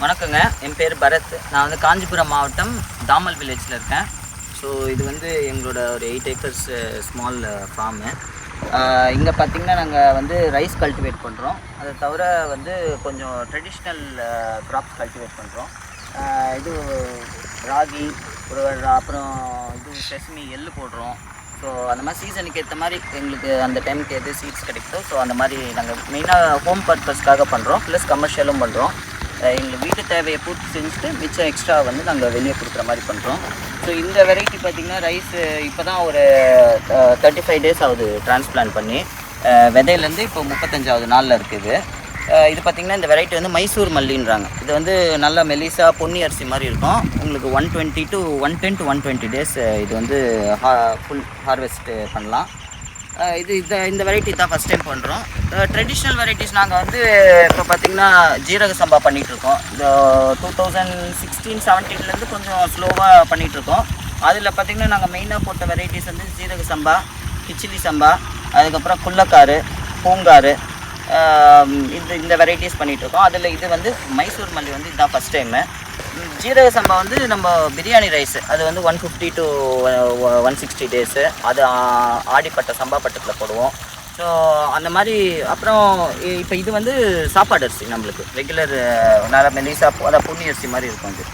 வணக்கங்க. என் பேர் பரத். நான் வந்து காஞ்சிபுரம் மாவட்டம் தாமல் வில்லேஜில் இருக்கேன். ஸோ இது வந்து எங்களோட ஒரு எயிட் ஏக்கர்ஸ் ஸ்மால் ஃபார்மு இங்கே பார்த்தீங்கன்னா நாங்கள் வந்து ரைஸ் கல்டிவேட் பண்ணுறோம் அதை தவிர வந்து கொஞ்சம் ட்ரெடிஷ்னல் க்ராப்ஸ் கல்டிவேட் பண்ணுறோம் இது ராகி ஒரு அப்புறம் இது செஸ்மி எள்ளு போடுறோம். ஸோ அந்த மாதிரி சீசனுக்கு ஏற்ற மாதிரி எங்களுக்கு அந்த டைமுக்கு எது சீட்ஸ் கிடைக்குதோ ஸோ அந்த மாதிரி நாங்கள் மெயினாக ஹோம் பர்பஸ்க்காக பண்ணுறோம் ப்ளஸ் கமர்ஷியலும் பண்ணுறோம் எங்கள் வீட்டு தேவையை பூர்த்தி செஞ்சுட்டு மிச்சம் எக்ஸ்ட்ரா வந்து நாங்கள் வெளியே கொடுக்குற மாதிரி பண்ணுறோம் ஸோ இந்த வெரைட்டி பார்த்திங்கன்னா ரைஸ் இப்போ தான் ஒரு தேர்ட்டி ஃபைவ் டேஸ் ஆகுது டிரான்ஸ்பிளான்ட் பண்ணி. விதையிலேருந்து இப்போ முப்பத்தஞ்சாவது நாளில் இருக்குது இது. பார்த்திங்கன்னா இந்த வெரைட்டி வந்து மைசூர் மல்லின்றாங்க. இது வந்து நல்ல மெலிசா பொன்னி அரிசி மாதிரி இருக்கும். உங்களுக்கு one twenty to one ten to one twenty days இது வந்து ஃபுல் ஹார்வெஸ்ட் பண்ணலாம். இது இந்த இந்த வெரைட்டி தான் ஃபஸ்ட் டைம் பண்ணுறோம் ட்ரெடிஷ்னல் வெரைட்டிஸ் நாங்கள் வந்து இப்போ பார்த்திங்கன்னா ஜீரக சம்பா பண்ணிகிட்ருக்கோம் இந்த டூ தௌசண்ட் சிக்ஸ்டீன் செவன்டீன்லேருந்து கொஞ்சம் ஸ்லோவாக பண்ணிகிட்ருக்கோம் அதில் பார்த்திங்கன்னா நாங்கள் மெயினாக போட்ட வெரைட்டிஸ் வந்து ஜீரக சம்பா கிச்சிலி சம்பா அதுக்கப்புறம் குள்ளக்காரு பூங்காரு இந்த இந்த வெரைட்டிஸ் பண்ணிகிட்ருக்கோம் அதில் இது வந்து மைசூர் மல்லி வந்து இதுதான் ஃபஸ்ட் டைமு ஜீரக சம்பா வந்து நம்ம பிரியாணி ரைஸ் அது வந்து one fifty to one sixty days அது ஆடிப்பட்ட சம்பா பட்டத்தில் போடுவோம். ஸோ அந்த மாதிரி அப்புறம் இப்போ இது வந்து சாப்பாடு அரிசி நம்மளுக்கு. ரெகுலர் நல்லா மெலிசா அதான் புண்ணி அரிசி மாதிரி இருக்கும் இது.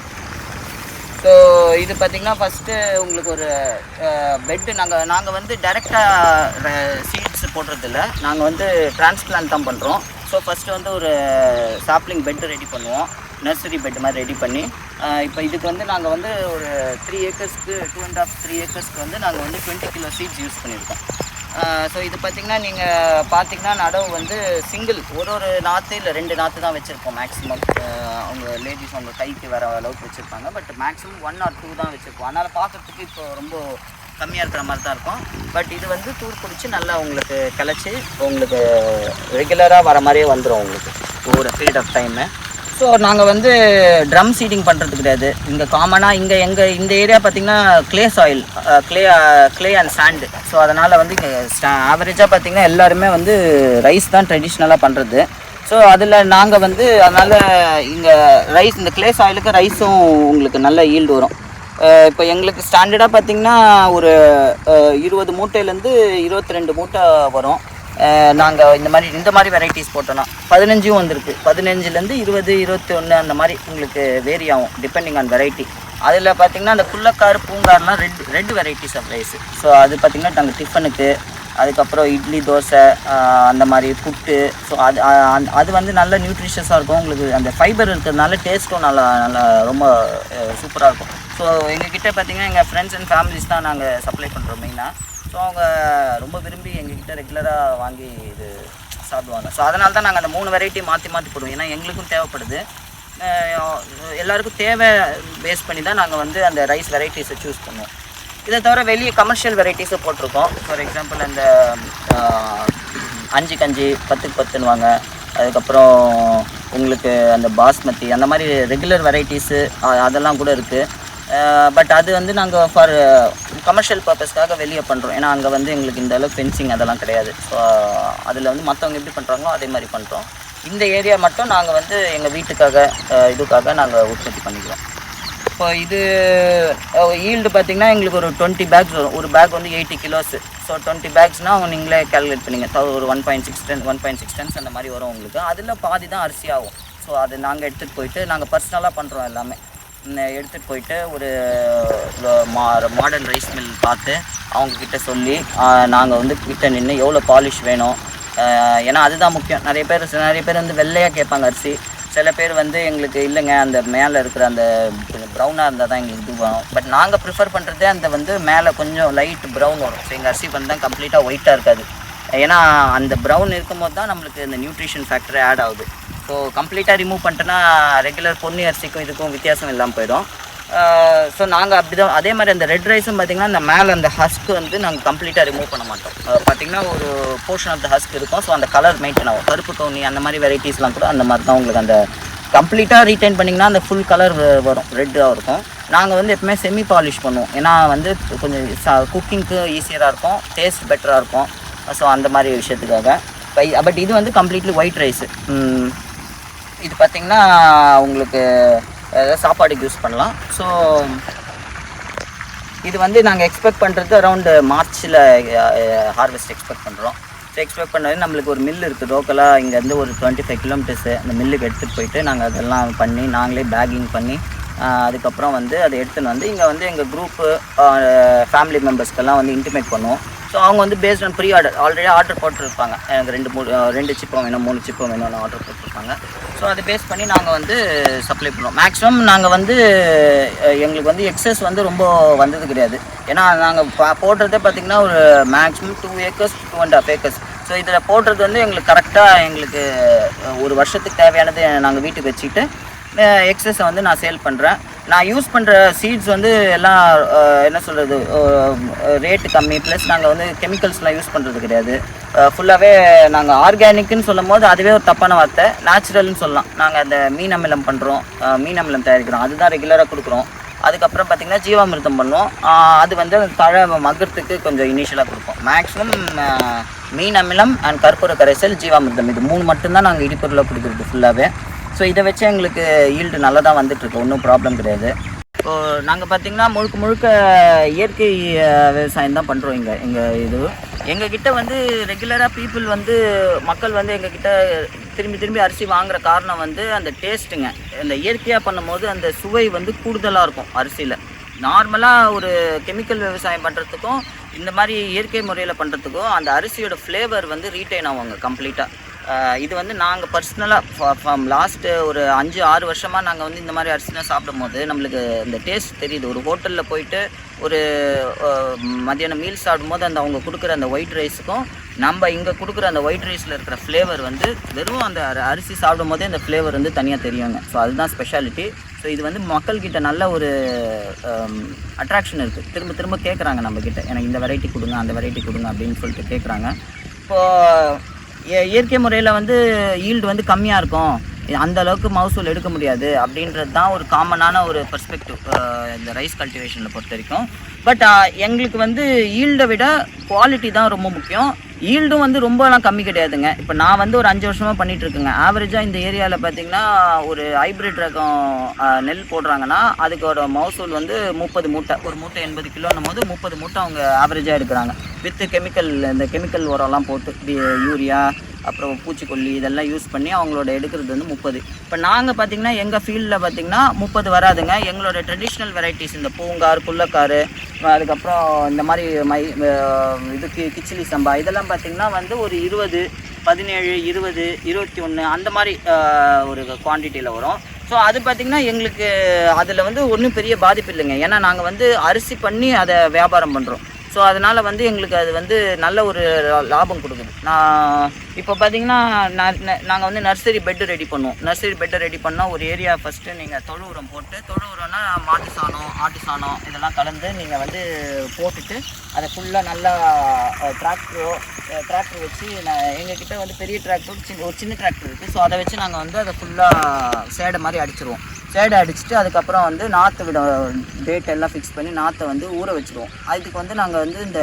ஸோ இது பார்த்திங்கன்னா ஃபஸ்ட்டு உங்களுக்கு ஒரு பெட்டு நாங்கள் நாங்கள் வந்து டைரெக்டாக சீட்ஸ் போடுறதில்ல. நாங்கள் வந்து டிரான்ஸ்பிளான்ட் தான் பண்ணுறோம் ஸோ ஃபஸ்ட்டு வந்து ஒரு சாப்ளிங் பெட்டு ரெடி பண்ணுவோம். நர்சரி பெட் மாதிரி ரெடி பண்ணி இப்போ இதுக்கு வந்து நாங்கள் வந்து ஒரு த்ரீ ஏக்கர்ஸ்க்கு டூ அண்ட் ஆஃப் த்ரீ ஏக்கர்ஸ்க்கு வந்து நாங்கள் வந்து டுவெண்ட்டி கிலோ சீட்ஸ் யூஸ் பண்ணியிருக்கோம். ஸோ இது பார்த்திங்கன்னா நீங்கள் பார்த்தீங்கன்னா நடவு வந்து சிங்கிள் ஒரு ஒரு நாற்று இல்லை ரெண்டு நாற்று தான் வச்சுருக்கோம் மேக்ஸிமம் அவங்க லேடிஸ் அவங்க கைக்கு வர அளவுக்கு வச்சுருப்பாங்க. But maximum one or two தான் வச்சுருக்கோம். அதனால் பார்க்குறதுக்கு இப்போ ரொம்ப கம்மியாக இருக்கிற மாதிரி தான் இருக்கும். பட் இது வந்து தூர் பிடிச்சி நல்லா உங்களுக்கு கிளச்சி உங்களுக்கு ரெகுலராக வர மாதிரியே வந்துடும் உங்களுக்கு. ஒரு பீரியட் ஆஃப் டைமு ஸோ நாங்கள் வந்து ட்ரம் சீடிங் பண்ணுறது கிடையாது. இங்கே காமனாக இங்கே எங்கள் இந்த ஏரியா பார்த்திங்கன்னா clay soil clay clay and sand so அதனால் வந்து இங்கே ஆவரேஜாக பார்த்திங்கன்னா எல்லாருமே வந்து ரைஸ் தான் ட்ரெடிஷ்னலாக பண்ணுறது ஸோ அதில் நாங்கள் வந்து அதனால் இங்கே ரைஸ் இந்த க்ளே சாயிலுக்கு ரைஸும் உங்களுக்கு நல்ல ஈல்டு வரும். இப்போ எங்களுக்கு ஸ்டாண்டர்டாக பார்த்திங்கன்னா ஒரு இருபது மூட்டையிலேருந்து இருபத்தி ரெண்டு மூட்டை வரும். நாங்கள் இந்த மாதிரி இந்த மாதிரி வெரைட்டிஸ் போட்டோன்னா பதினஞ்சும் வந்திருக்கு. பதினஞ்சுலேருந்து இருபது இருபத்தி ஒன்று அந்த மாதிரி உங்களுக்கு வேரி ஆகும் டிபெண்டிங் ஆன் வெரைட்டி அதில் பார்த்தீங்கன்னா அந்த Kullakar பூங்கார்லாம் red red varieties of rice so அது பார்த்திங்கன்னா நாங்கள் டிஃபனுக்கு அதுக்கப்புறம் இட்லி தோசை அந்த மாதிரி புட்டு. ஸோ அது அது வந்து நல்ல நியூட்ரிஷியஸாக இருக்கும். உங்களுக்கு அந்த ஃபைபர் இருக்கிறதுனால டேஸ்ட்டும் நல்லா நல்லா ரொம்ப சூப்பராக இருக்கும். ஸோ எங்ககிட்ட பார்த்தீங்கன்னா எங்கள் ஃப்ரெண்ட்ஸ் அண்ட் ஃபேமிலிஸ் தான் நாங்கள் சப்ளை பண்ணுறோம் மெயினாக ஸோ அவங்க ரொம்ப விரும்பி எங்ககிட்ட ரெகுலராக வாங்கி இது சாப்பிடுவாங்க. ஸோ அதனால தான் நாங்கள் அந்த மூணு வெரைட்டி மாற்றி மாற்றி போடுவோம். ஏன்னா எங்களுக்கும் தேவைப்படுது. எல்லாருக்கும் தேவை பேஸ் பண்ணி தான் நாங்கள் வந்து அந்த ரைஸ் வெரைட்டிஸை சூஸ் பண்ணுவோம். இதை தவிர வெளியே கமர்ஷியல் வெரைட்டிஸை போட்டிருக்கோம். ஃபார் எக்ஸாம்பிள் அந்த அஞ்சு கஞ்சி பத்துக்கு பத்துன்னுவாங்க. அதுக்கப்புறம் உங்களுக்கு அந்த பாஸ்மதி அந்த மாதிரி ரெகுலர் வெரைட்டிஸு அதெல்லாம் கூட இருக்குது பட் அது வந்து நாங்கள் ஃபார் கமர்ஷியல் பர்பஸ்க்காக வெளியே பண்ணுறோம் ஏன்னா அங்கே வந்து எங்களுக்கு இந்த அளவுக்கு ஃபென்சிங் அதெல்லாம் கிடையாது. ஸோ அதில் வந்து மற்றவங்க எப்படி பண்ணுறாங்களோ அதே மாதிரி பண்ணுறோம் இந்த ஏரியா மட்டும் நாங்கள் வந்து எங்கள் வீட்டுக்காக இதுக்காக நாங்கள் உற்பத்தி பண்ணிக்கிறோம். இப்போ இது ஈல்டு பார்த்தீங்கன்னா எங்களுக்கு ஒரு டுவெண்ட்டி பேக்ஸ் வரும். ஒரு பேக் வந்து எயிட்டி கிலோஸு ஸோ டுவெண்ட்டி பேக்ஸ்னால் அவங்க நீங்களே கேல்குலேட் பண்ணிங்க. ஒரு one point six ten one point six tens அந்த மாதிரி வரும் உங்களுக்கு. அதில் பாதி தான் அரிசி ஆகும். ஸோ அது நாங்கள் எடுத்துகிட்டு போயிட்டு நாங்கள் பர்சனலாக பண்ணுறோம் எல்லாமே. எடுத்துகிட்டு போயிட்டு ஒரு மா மாடர்ன் ரைஸ் மில் பார்த்து அவங்கக்கிட்ட சொல்லி நாங்கள் வந்து கிட்ட நின்று எவ்வளோ பாலிஷ் வேணும். ஏன்னா அதுதான் முக்கியம். நிறைய பேர் நிறைய பேர் வந்து வெள்ளையாக கேட்பாங்க அரிசி. சில பேர் வந்து எங்களுக்கு இல்லைங்க அந்த மேலே இருக்கிற அந்த ப்ரௌனாக இருந்தால் தான் எங்களுக்கு இது வரும் பட் நாங்கள் ப்ரிஃபர் பண்ணுறதே அந்த வந்து மேலே கொஞ்சம் லைட் ப்ரௌன் வரும். ஸோ எங்கள் அரிசி வந்து தான் கம்ப்ளீட்டாக ஒயிட்டாக இருக்காது. ஏன்னா அந்த ப்ரௌன் இருக்கும்போது தான் நம்மளுக்கு இந்த நியூட்ரிஷன் ஃபேக்டர் ஆட் ஆகுது. ஸோ கம்ப்ளீட்டாக ரிமூவ் பண்ணிட்டோன்னா ரெகுலர் பொன்னி அரிசிக்கும் இதுக்கும் வித்தியாசம் இல்லாமல் போயிடும். ஸோ நாங்கள் அப்படி தான் அதே மாதிரி அந்த ரெட் ரைஸும் பார்த்திங்கன்னா அந்த மேலே அந்த ஹஸ்க் வந்து நாங்கள் கம்ப்ளீட்டாக ரிமூவ் பண்ண மாட்டோம். பார்த்திங்கன்னா ஒரு போர்ஷன் ஆஃப் த ஹஸ்க் இருக்கும். ஸோ அந்த கலர் மெயின்டைன் ஆகும். கருப்பு டோனி அந்த மாதிரி வெரைட்டிஸ்லாம் கூட அந்த மாதிரி தான் உங்களுக்கு அந்த கம்ப்ளீட்டாக ரீட்டைன் பண்ணிங்கன்னா அந்த ஃபுல் கலர் வரும். ரெட்டாக இருக்கும். நாங்கள் வந்து எப்பவுமே செமி பாலிஷ் பண்ணுவோம். ஏன்னா வந்து கொஞ்சம் குக்கிங்க்கு ஈஸியராக இருக்கும். டேஸ்ட் பெட்டராக இருக்கும். ஸோ அந்த மாதிரி விஷயத்துக்காக. பட் இது வந்து கம்ப்ளீட்லி ஒயிட் ரைஸு இது பார்த்தீங்கன்னா உங்களுக்கு சாப்பாடுக்கு யூஸ் பண்ணலாம். ஸோ இது வந்து நாங்கள் எக்ஸ்பெக்ட் பண்ணுறது அரௌண்டு மார்ச்சில் ஹார்வெஸ்ட் எக்ஸ்பெக்ட் பண்ணுறோம் ஸோ எக்ஸ்பெக்ட் பண்ணது நம்மளுக்கு ஒரு மில் இருக்குது லோக்கலாக இங்கேருந்து ஒரு டுவெண்ட்டி ஃபைவ் கிலோமீட்டர்ஸு அந்த மில்லுக்கு எடுத்துகிட்டு போயிட்டு நாங்கள் அதெல்லாம் பண்ணி நாங்களே பேக்கிங் பண்ணி அதுக்கப்புறம் வந்து அதை எடுத்துன்னு வந்து இங்கே வந்து எங்கள் குரூப்பு ஃபேமிலி மெம்பர்ஸ்க்கெல்லாம் வந்து இன்டிமேட் பண்ணுவோம். ஸோ அவங்க வந்து based on pre order already order போட்டிருப்பாங்க. எனக்கு ரெண்டு மூணு ரெண்டு சிப்பம் வேணும் மூணு சிப்பம் வேணும்னு ஆர்டர் போட்டிருப்பாங்க. ஸோ அதை பேஸ் பண்ணி நாங்கள் வந்து சப்ளை பண்ணுவோம். மேக்ஸிமம் நாங்கள் வந்து எங்களுக்கு வந்து எக்ஸஸ் வந்து ரொம்ப வந்தது கிடையாது. ஏன்னா நாங்கள் போடுறதே பார்த்திங்கன்னா ஒரு maximum two acres two and half acres so இதில் போடுறது வந்து எங்களுக்கு கரெக்டாக எங்களுக்கு ஒரு வருஷத்துக்கு தேவையானது நாங்கள் வீட்டுக்கு வச்சுக்கிட்டு எக்ஸஸை வந்து நான் சேல் பண்ணுறேன் நான் யூஸ் பண்ணுற சீட்ஸ் வந்து எல்லாம் என்ன சொல்கிறது ரேட்டு கம்மி. ப்ளஸ் நாங்கள் வந்து கெமிக்கல்ஸ்லாம் யூஸ் பண்ணுறது கிடையாது. ஃபுல்லாகவே நாங்கள் ஆர்கானிக்னு சொல்லும் போது அதுவே ஒரு தப்பான வார்த்தை. நேச்சுரல்னு சொல்லலாம். நாங்கள் அந்த மீன் அமிலம் பண்ணுறோம் மீன் அமிலம் தயாரிக்கிறோம். அதுதான் ரெகுலராக கொடுக்குறோம். அதுக்கப்புறம் பார்த்திங்கன்னா ஜீவாமிர்தம் பண்ணுவோம். அது வந்து தழை மக்கிறதுக்கு கொஞ்சம் இனிஷியலாக கொடுப்போம். மேக்ஸிமம் மீன் அமிலம் அண்ட் கற்பூர கரைசல் ஜீவாமிர்தம். இது மூணு மட்டும்தான் நாங்கள் இடிப்பொருளாக கொடுக்குறது ஃபுல்லாகவே ஸோ இதை வச்சு எங்களுக்கு ஈல்டு நல்லா தான் வந்துட்டுருக்கு. ஒன்றும் ப்ராப்ளம் கிடையாது. இப்போ நாங்கள் பார்த்தீங்கன்னா முழுக்க முழுக்க இயற்கை விவசாயம் தான் பண்ணுறோம் இங்கே எங்கள் இது. எங்ககிட்ட வந்து ரெகுலராக பீப்புள் வந்து மக்கள் வந்து எங்ககிட்ட திரும்பி திரும்பி அரிசி வாங்குற காரணம் வந்து அந்த டேஸ்ட்டுங்க அந்த இயற்கையாக பண்ணும்போது அந்த சுவை வந்து கூடுதலாக இருக்கும் அரிசியில். நார்மலாக ஒரு கெமிக்கல் விவசாயம் பண்ணுறதுக்கும் இந்த மாதிரி இயற்கை முறையில் பண்ணுறதுக்கும் அந்த அரிசியோட ஃப்ளேவர் வந்து ரீட்டைன் ஆகுங்க கம்ப்ளீட்டாக இது வந்து நாங்கள் பர்சனலாக ஃப்ரம் லாஸ்ட்டு ஒரு அஞ்சு ஆறு வருஷமாக நாங்கள் வந்து இந்த மாதிரி அரிசிலாம் சாப்பிடும் போது நம்மளுக்கு இந்த டேஸ்ட் தெரியுது. ஒரு ஹோட்டலில் போயிட்டு ஒரு மதியானம் மீல் சாப்பிடும்போது அந்த அவங்க கொடுக்குற அந்த ஒயிட் ரைஸுக்கும் நம்ம இங்கே கொடுக்குற அந்த ஒயிட் ரைஸில் இருக்கிற ஃப்ளேவர் வந்து வெறும் அந்த அரிசி சாப்பிடும் போதே அந்த ஃப்ளேவர் வந்து தனியாக தெரியுங்க. ஸோ அதுதான் ஸ்பெஷாலிட்டி ஸோ இது வந்து மக்கள்கிட்ட நல்ல ஒரு அட்ராக்ஷன் இருக்குது திரும்ப திரும்ப கேட்குறாங்க நம்மக்கிட்ட எனக்கு இந்த வெரைட்டி கொடுங்க அந்த வெரைட்டி கொடுங்க அப்படின்னு சொல்லிட்டு கேட்குறாங்க இப்போது இயற்கை முறையில் வந்து ஈல்டு வந்து கம்மியாக இருக்கும். அந்த அளவுக்கு மகசூல் எடுக்க முடியாது. அப்படின்றது தான் ஒரு காமனான ஒரு பெர்ஸ்பெக்டிவ் இந்த ரைஸ் கல்டிவேஷனில் பொறுத்த வரைக்கும். பட் எங்களுக்கு வந்து ஈல்டை விட குவாலிட்டி தான் ரொம்ப முக்கியம். ஈல்டும் வந்து ரொம்பலாம் கம்மி கிடையாதுங்க. இப்போ நான் வந்து ஒரு அஞ்சு வருஷமாக பண்ணிகிட்ருக்கேங்க ஆவரேஜாக இந்த ஏரியாவில் பார்த்தீங்கன்னா ஒரு ஹைப்ரிட் ரகம் நெல் போடுறாங்கன்னா அதுக்கோட மகசூல் வந்து முப்பது மூட்டை. ஒரு மூட்டை எண்பது கிலோன்னும் போது முப்பது மூட்டை அவங்க ஆவரேஜாக எடுக்கிறாங்க. வித்து கெமிக்கல் இந்த கெமிக்கல் உரம்லாம் போட்டு யூரியா அப்புறம் பூச்சிக்கொல்லி இதெல்லாம் யூஸ் பண்ணி அவங்களோட எடுக்கிறது வந்து முப்பது. இப்போ நாங்கள் பார்த்தீங்கன்னா எங்கள் ஃபீல்டில் பார்த்திங்கன்னா முப்பது வராதுங்க. எங்களோட ட்ரெடிஷ்னல் வெரைட்டிஸ் இந்த பூங்கார் புல்லக்கார் அதுக்கப்புறம் இந்த மாதிரி மை இதுக்கு இது கி கிச்சிலி சம்பா இதெல்லாம் பார்த்தீங்கன்னா வந்து ஒரு இருபது பதினேழு இருபது இருபத்தி ஒன்று அந்த மாதிரி ஒரு குவான்டிட்டியில் வரும். ஸோ அது பார்த்திங்கன்னா எங்களுக்கு அதில் வந்து ஒன்றும் பெரிய பாதிப்பு இல்லைங்க. ஏன்னா நாங்கள் வந்து அரிசி பண்ணி அதை வியாபாரம் பண்ணுறோம் ஸோ அதனால் வந்து எங்களுக்கு அது வந்து நல்ல ஒரு லாபம் கொடுக்குது. நான் இப்போ பார்த்தீங்கன்னா நாங்கள் வந்து நர்சரி பெட்டு ரெடி பண்ணுவோம். நர்சரி பெட்டை ரெடி பண்ணால் ஒரு ஏரியா ஃபஸ்ட்டு நீங்கள் தொழு உரம் போட்டு தொழு உரம்னா மாட்டு சாணம் ஆட்டு சாணம் இதெல்லாம் கலந்து நீங்கள் வந்து போட்டுட்டு அதை ஃபுல்லாக நல்லா டிராக்டரோ டிராக்டர் வச்சு நான் எங்ககிட்ட வந்து பெரிய டிராக்டர் சின்ன ஒரு சின்ன டிராக்டர் இருக்குது ஸோ அதை வச்சு நாங்கள் வந்து அதை ஃபுல்லாக சேடை மாதிரி அடிச்சிருவோம். சேடை அடிச்சுட்டு அதுக்கப்புறம் வந்து நாற்று விட டேட் எல்லாம் ஃபிக்ஸ் பண்ணி நாற்றை வந்து ஊற வச்சுருவோம் அதுக்கு வந்து நாங்கள் வந்து இந்த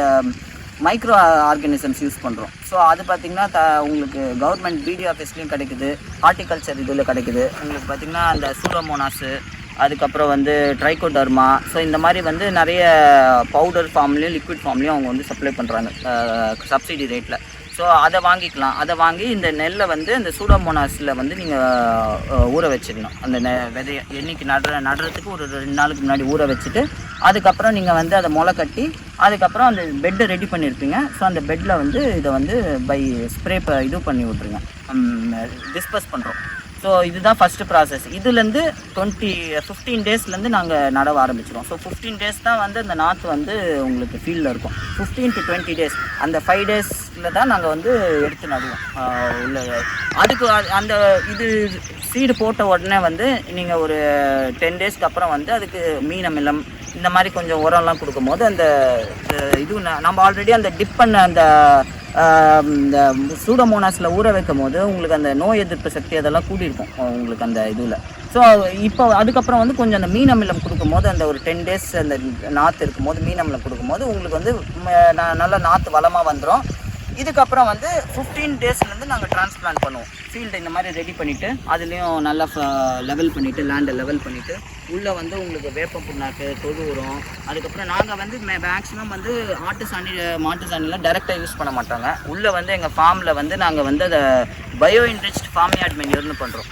மைக்ரோ ஆர்கானிசம்ஸ் யூஸ் பண்ணுறோம் ஸோ அது பார்த்திங்கன்னா த உங்களுக்கு கவர்மெண்ட் பிடி ஆஃபீஸ்லேயும் கிடைக்குது. ஹார்டிகல்ச்சர் இதில் கிடைக்குது. உங்களுக்கு பார்த்திங்கன்னா அந்த சூடோமோனாஸு அதுக்கப்புறம் வந்து ட்ரைகோடர்மா ஸோ இந்த மாதிரி வந்து நிறைய பவுடர் ஃபார்ம்லேயும் லிக்விட் ஃபார்ம்லேயும் அவங்க வந்து சப்ளை பண்ணுறாங்க சப்சிடி ரேட்டில் ஸோ அதை வாங்கிக்கலாம். அதை வாங்கி இந்த நெல்லை வந்து இந்த சூடோமோனாஸில் வந்து நீங்கள் ஊற வச்சிடணும். அந்த நெ விதைய என்னைக்கு நடுற நடுறதுக்கு ஒரு ரெண்டு நாளுக்கு முன்னாடி ஊற வச்சுட்டு அதுக்கப்புறம் நீங்கள் வந்து அதை முளை கட்டி அதுக்கப்புறம் அந்த பெட்டை ரெடி பண்ணியிருப்பீங்க. ஸோ அந்த பெட்டில் வந்து இதை வந்து பை ஸ்ப்ரே இது பண்ணி விட்ருங்க டிஸ்பஸ் பண்ணுறோம் ஸோ இதுதான் ஃபஸ்ட்டு ப்ராசஸ் இதுலேருந்து டுவெண்ட்டி ஃபிஃப்டீன் டேஸ்லேருந்து நாங்கள் நடவ ஆரம்பிச்சிடுவோம் ஸோ ஃபிஃப்டீன் டேஸ் தான் வந்து அந்த நாற்று வந்து உங்களுக்கு ஃபீல்டில் இருக்கும். ஃபிஃப்டீன் டு டுவெண்ட்டி டேஸ் அந்த ஃபைவ் டேஸில் தான் நாங்கள் வந்து எடுத்து நடுவோம். உள்ள அதுக்கு அந்த இது சீடு போட்ட உடனே வந்து நீங்கள் ஒரு டென் டேஸ்க்கு அப்புறம் வந்து அதுக்கு மீன் இந்த மாதிரி கொஞ்சம் உரம்லாம் கொடுக்கும்போது அந்த இது ந- நம்ம ஆல்ரெடி அந்த டிப் பண்ண அந்த இந்த சூடமோனாஸில் ஊற வைக்கும் போது உங்களுக்கு அந்த நோய் எதிர்ப்பு சக்தி அதெல்லாம் கூடியிருக்கும் உங்களுக்கு அந்த இதில். ஸோ இப்போ அதுக்கப்புறம் வந்து கொஞ்சம் அந்த மீன் அமிலம் கொடுக்கும்போது அந்த ஒரு டென் டேஸ் அந்த நாற்று இருக்கும்போது மீன் அமிலம் கொடுக்கும்போது உங்களுக்கு வந்து ம, நல்ல நாற்று வளமாக வந்துடும் இதுக்கப்புறம் வந்து ஃபிஃப்டீன் டேஸ்லேருந்து நாங்கள் டிரான்ஸ்பிளான்ட் பண்ணுவோம். ஃபீல்டு இந்த மாதிரி ரெடி பண்ணிவிட்டு அதுலேயும் நல்லா லெவல் பண்ணிவிட்டு லேண்டை லெவல் பண்ணிவிட்டு உள்ளே வந்து உங்களுக்கு வேப்பம் புண்ணாக்கு தொழு உரம் அதுக்கப்புறம் நாங்கள் வந்து மேக்ஸிமம் வந்து ஆட்டு சாணி மாட்டு சாணிலாம் டைரெக்டாக யூஸ் பண்ண மாட்டாங்க. உள்ளே வந்து எங்கள் ஃபார்மில் வந்து நாங்கள் வந்து அதை பயோ இன்ட்ரெஸ்ட் ஃபார்ம் யார்ட் மென்யூர்னு பண்ணுறோம்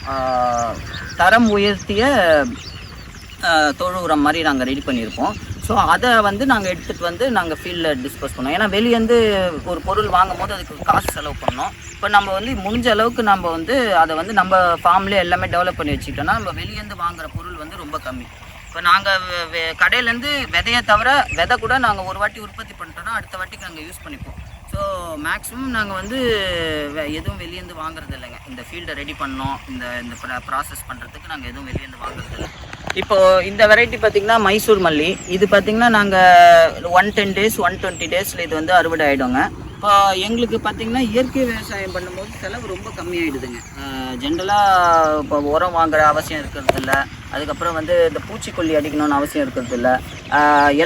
தரம் உயர்த்திய தொழு உரம் மாதிரி நாங்கள் ரெடி பண்ணியிருப்போம் ஸோ அதை வந்து நாங்கள் எடுத்துகிட்டு வந்து நாங்கள் ஃபீல்டில் டிஸ்போஸ் பண்ணோம். ஏன்னா வெளியேருந்து ஒரு பொருள் வாங்கும் போது அதுக்கு காசு செலவு பண்ணோம். இப்போ நம்ம வந்து முடிஞ்ச அளவுக்கு நம்ம வந்து அதை வந்து நம்ம ஃபார்ம்லேயே எல்லாமே டெவலப் பண்ணி வச்சுக்கிட்டோம்னா நம்ம வெளியேருந்து வாங்குற பொருள் வந்து ரொம்ப கம்மி. இப்போ நாங்கள் கடையிலேருந்து விதையை தவிர விதை கூட நாங்கள் ஒரு வாட்டி உற்பத்தி பண்ணிட்டோம்னா அடுத்த வாட்டிக்கு நாங்கள் யூஸ் பண்ணிப்போம். ஸோ மேக்ஸிமம் நாங்கள் வந்து வெ- எதுவும் வெளியேருந்து வாங்குறது இல்லைங்க. இந்த ஃபீல்டை ரெடி பண்ணோம். இந்த இந்த ப்ராசஸ் பண்ணுறதுக்கு நாங்கள் எதுவும் வெளியேருந்து வாங்குறது இல்லை. இப்போ இந்த வெரைட்டி பார்த்தீங்கன்னா மைசூர் மல்லி. இது பார்த்தீங்கன்னா நாங்கள் one ten days one twenty டேஸில் இது வந்து அறுவடை ஆகிடுங்க இப்போ எங்களுக்கு பார்த்தீங்கன்னா இயற்கை விவசாயம் பண்ணும்போது செலவு ரொம்ப கம்மியாயிடுதுங்க. ஜென்ரலாக இப்போ உரம் வாங்குற அவசியம் இருக்கிறது இல்லை அதுக்கப்புறம் வந்து இந்த பூச்சிக்கொல்லி அடிக்கணும்னு அவசியம் இருக்கிறது இல்லை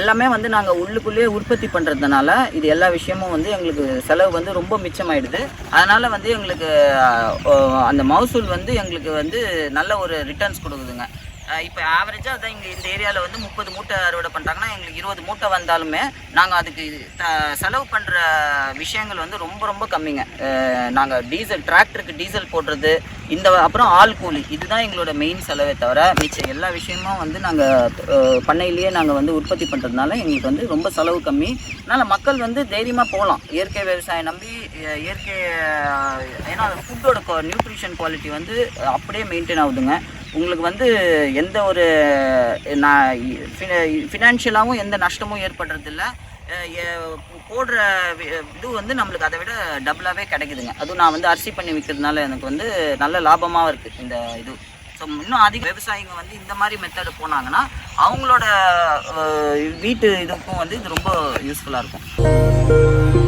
எல்லாமே வந்து நாங்கள் உள்ளுக்குள்ளேயே உற்பத்தி பண்ணுறதுனால இது எல்லா விஷயமும் வந்து எங்களுக்கு செலவு வந்து ரொம்ப மிச்சமாயிடுது. அதனால் வந்து எங்களுக்கு அந்த மகசூல் வந்து எங்களுக்கு வந்து நல்ல ஒரு ரிட்டர்ன்ஸ் கொடுக்குதுங்க. இப்போ ஆவரேஜாக அதான் இங்கே இந்த ஏரியாவில் வந்து முப்பது மூட்டை அறுவடை பண்ணுறாங்கன்னா எங்களுக்கு இருபது மூட்டை வந்தாலுமே நாங்கள் அதுக்கு த செலவு பண்ணுற விஷயங்கள் வந்து ரொம்ப ரொம்ப கம்மிங்க. நாங்கள் டீசல் டிராக்டருக்கு டீசல் போடுறது இந்த அப்புறம் ஆள் கூலி இதுதான் எங்களோட மெயின் செலவே தவிர மிச்சம் எல்லா விஷயமும் வந்து நாங்கள் பண்ணையிலேயே நாங்கள் வந்து உற்பத்தி பண்ணுறதுனால எங்களுக்கு வந்து ரொம்ப செலவு கம்மி. அதனால் மக்கள் வந்து தைரியமாக போகலாம். இயற்கை விவசாயம் நம்பி இயற்கை ஏன்னா ஃபுட்டோட நியூட்ரிஷன் குவாலிட்டி வந்து அப்படியே மெயின்டைன் ஆகுதுங்க. உங்களுக்கு வந்து எந்த ஒரு நான் ஃபினான்ஷியலாகவும் எந்த நஷ்டமும் ஏற்படுறதில்ல. போடுற இது வந்து நம்மளுக்கு அதை விட டபுளாகவே கிடைக்குதுங்க. அதுவும் நான் வந்து அரிசி பண்ணி விற்கிறதுனால எனக்கு வந்து நல்ல லாபமாகவும் இருக்குது இந்த இது. ஸோ இன்னும் அதிக விவசாயிங்க வந்து இந்த மாதிரி மெத்தடு போனாங்கன்னா அவங்களோட வீட்டு இதுக்கும் வந்து இது ரொம்ப யூஸ்ஃபுல்லாக இருக்கும்.